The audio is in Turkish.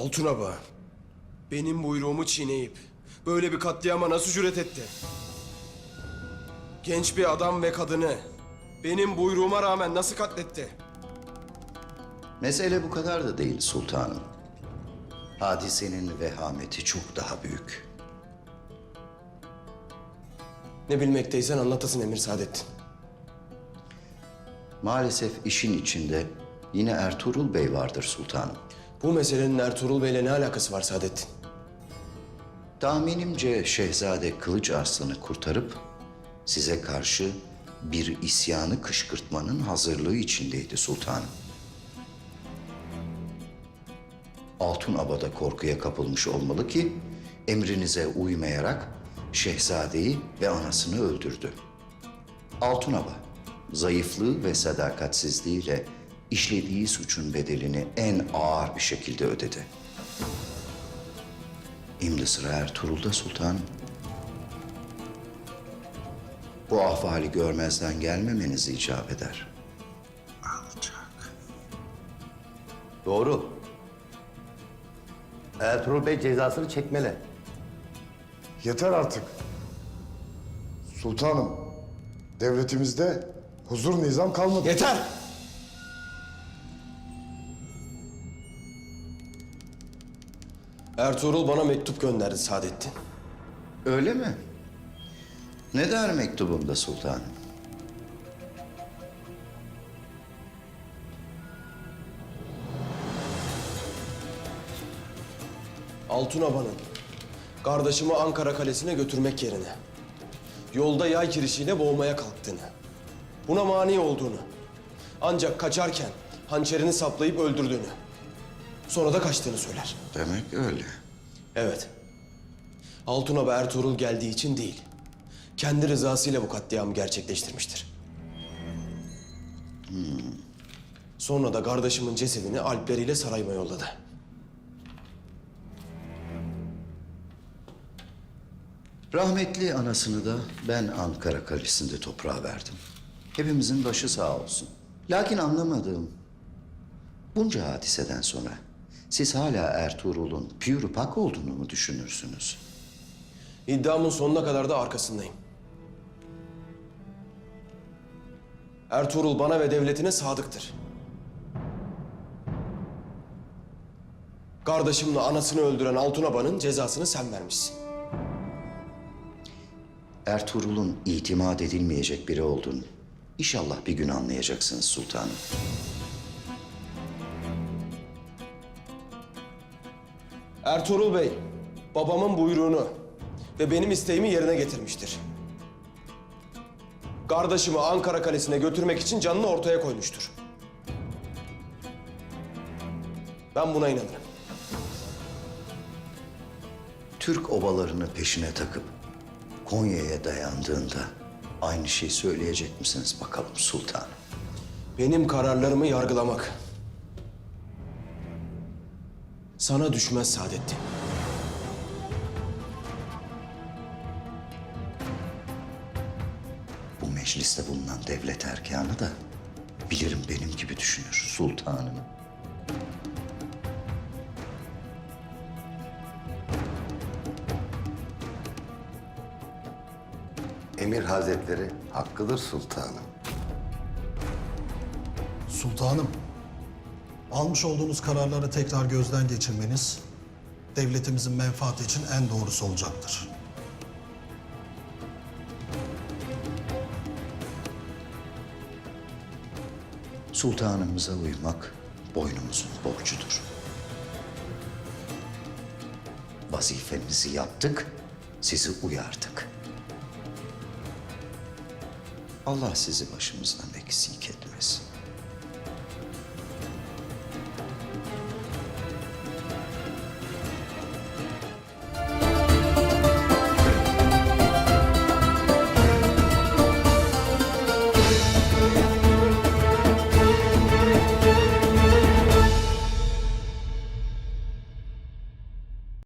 Altun Aba, benim buyruğumu çiğneyip böyle bir katliama nasıl cüret etti? Genç bir adam ve kadını benim buyruğuma rağmen nasıl katletti? Mesele bu kadar da değil sultanım. Hadisenin vehameti çok daha büyük. Ne bilmekteysen anlatasın Emir Saadettin. Maalesef işin içinde yine Ertuğrul Bey vardır sultanım. Bu meselenin Ertuğrul Bey'le ne alakası var Saadettin? Tahminimce Şehzade Kılıç Arslan'ı kurtarıp size karşı bir isyanı kışkırtmanın hazırlığı içindeydi sultanım. Altun Abada korkuya kapılmış olmalı ki emrinize uymayarak şehzadeyi ve anasını öldürdü. Altun Aba zayıflığı ve sadakatsizliğiyle işlediği suçun bedelini en ağır bir şekilde ödedi. Şimdi sıra Ertuğrul'da sultanım. Bu ahvali görmezden gelmemeniz icap eder. Alacak. Doğru. Ertuğrul Bey cezasını çekmeli. Yeter artık. Sultanım, devletimizde huzur nizam kalmadı. Yeter! Ertuğrul bana mektup gönderdi Saadettin. Öyle mi? Ne der mektubumda sultanım? Altun Aba'nın kardeşimi Ankara Kalesi'ne götürmek yerine yolda yay kirişiyle boğmaya kalktığını, buna mani olduğunu, ancak kaçarken hançerini saplayıp öldürdüğünü, sonra da kaçtığını söyler. Demek öyle. Evet. Altun Aba Ertuğrul geldiği için değil, kendi rızasıyla bu katliamı gerçekleştirmiştir. Sonra da kardeşimin cesedini alpleriyle sarayıma yolladı. Rahmetli anasını da ben Ankara Kalesi'nde toprağa verdim. Hepimizin başı sağ olsun. Lakin anlamadığım bunca hadiseden sonra siz hala Ertuğrul'un pür pak olduğunu mu düşünürsünüz? İddiamın sonuna kadar da arkasındayım. Ertuğrul bana ve devletine sadıktır. Kardeşimle anasını öldüren Altun Aba'nın cezasını sen vermişsin. Ertuğrul'un itimat edilmeyecek biri olduğunu inşallah bir gün anlayacaksınız sultanım. Ertuğrul Bey, babamın buyruğunu ve benim isteğimi yerine getirmiştir. Kardeşimi Ankara Kalesi'ne götürmek için canını ortaya koymuştur. Ben buna inanırım. Türk obalarını peşine takıp Konya'ya dayandığında aynı şeyi söyleyecek misiniz bakalım sultanım? Benim kararlarımı yargılamak sana düşmez Saadettin. Bu mecliste bulunan devlet erkanı da bilirim benim gibi düşünür sultanım. Emir Hazretleri hakkıdır sultanım. Sultanım, almış olduğunuz kararları tekrar gözden geçirmeniz devletimizin menfaati için en doğrusu olacaktır. Sultanımıza uymak boynumuzun borcudur. Vazifemizi yaptık, sizi uyardık. Allah sizi başımızdan eksik etmesin.